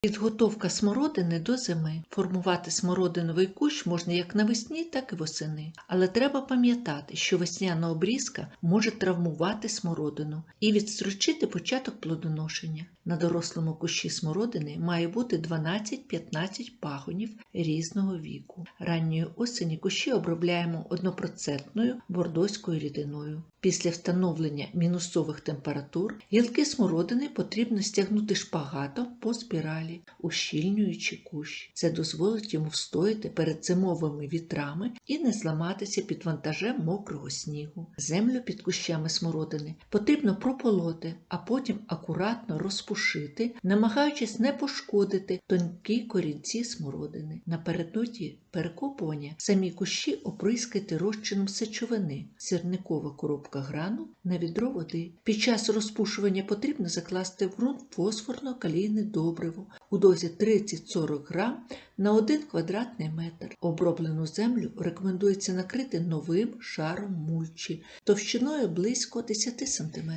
Підготовка смородини до зими. Формувати смородиновий кущ можна як навесні, так і восени. Але треба пам'ятати, що весняна обрізка може травмувати смородину і відстрочити початок плодоношення. На дорослому кущі смородини має бути 12-15 пагонів різного віку. Ранньої осені кущі обробляємо однопроцентною бордоською рідиною. Після встановлення мінусових температур гілки смородини потрібно стягнути шпагатом по спіралі, ущільнюючи кущ. Це дозволить йому встояти перед зимовими вітрами і не зламатися під вантажем мокрого снігу. Землю під кущами смородини потрібно прополоти, а потім акуратно розпушити, намагаючись не пошкодити тонкі корінці смородини. Напередодні перекопування самі кущі оприскайте розчином сечовини, сірникова коробка грану на відро води. Під час розпушування потрібно закласти в ґрунт фосфорно-калійне добриво у дозі 30-40 грам на 1 квадратний метр. Оброблену землю рекомендується накрити новим шаром мульчі товщиною близько 10 см.